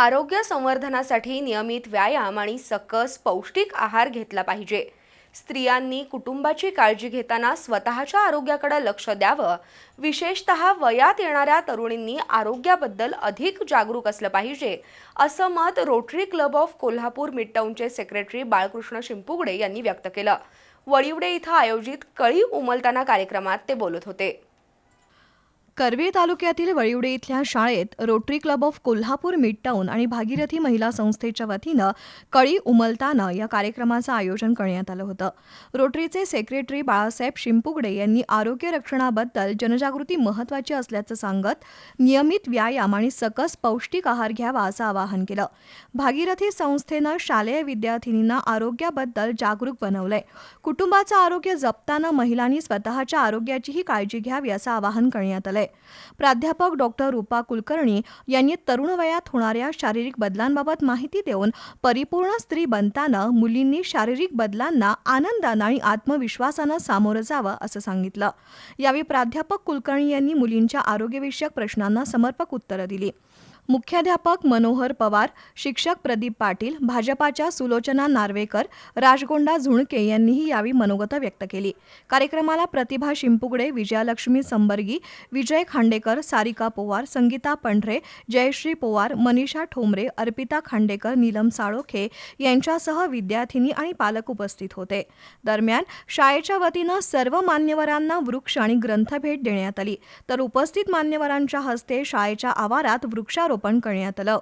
आरोग्य संवर्धनासाठी नियमित व्यायाम आणि सकस पौष्टिक आहार घेतला पाहिजे. स्त्रियांनी कुटुंबाची काळजी घेताना स्वतःच्या आरोग्याकडे लक्ष द्यावं. विशेषतः वयात येणाऱ्या तरुणींनी आरोग्याबद्दल अधिक जागरूक असलं पाहिजे असं मत रोटरी क्लब ऑफ कोल्हापूर मिडटाऊनचे सेक्रेटरी बाळकृष्ण शिंपुगडे यांनी व्यक्त केलं. वळिवडे इथं आयोजित कळी उमलताना कार्यक्रमात ते बोलत होते. करवीर तालुक्यातील वळिवडे इथल्या शाळेत Rotary club of Kolhapur midtown आणि भागीरथी महिला संस्थेच्या वतीनं कळी उमलताना या कार्यक्रमाचं आयोजन करण्यात आलं होतं. रोटरीचे सेक्रेटरी बाळासाहेब शिंपुगडे यांनी आरोग्य रक्षणाबद्दल जनजागृती महत्त्वाची असल्याचं सांगत नियमित व्यायाम आणि सकस पौष्टिक आहार घ्यावा असं आवाहन केलं. भागीरथी संस्थेनं शालेय विद्यार्थिनींना आरोग्याबद्दल जागरूक बनवलंय. कुटुंबाचं आरोग्य जपताना महिलांनी स्वतःच्या आरोग्याचीही काळजी घ्यावी असं आवाहन करण्यात आलंय. प्राध्यापक डॉक्टर रूपा कुलकर्णी यांनी तरुण वयात होणाऱ्या शारीरिक बदलांबाबत माहिती देऊन परिपूर्ण स्त्री बनताना मुलींनी शारीरिक बदलांना आनंदानं आणि आत्मविश्वासानं सामोरं जावं असं सांगितलं. यावेळी प्राध्यापक कुलकर्णी यांनी मुलींच्या आरोग्यविषयक प्रश्नांना समर्पक उत्तरं दिली. मुख्याध्यापक मनोहर पवार शिक्षक प्रदीप पाटील भाजपाच्या सुलोचना नार्वेकर राजगोंडा झुणके यांनीही यावेळी मनोगत व्यक्त केली. कार्यक्रमाला प्रतिभा शिंपुगडे विजयालक्ष्मी संबर्गी विजय खांडेकर सारिका पोवार संगीता पंढरे जयश्री पोवार मनीषा ठोंबरे अर्पिता खांडेकर नीलम साळोखे यांच्यासह विद्यार्थिनी आणि पालक उपस्थित होते. दरम्यान शाळेच्या वतीनं सर्व मान्यवरांना वृक्ष आणि ग्रंथभेट देण्यात आली. तर उपस्थित मान्यवरांच्या हस्ते शाळेच्या आवारात वृक्षारोपण करण्यात आलं.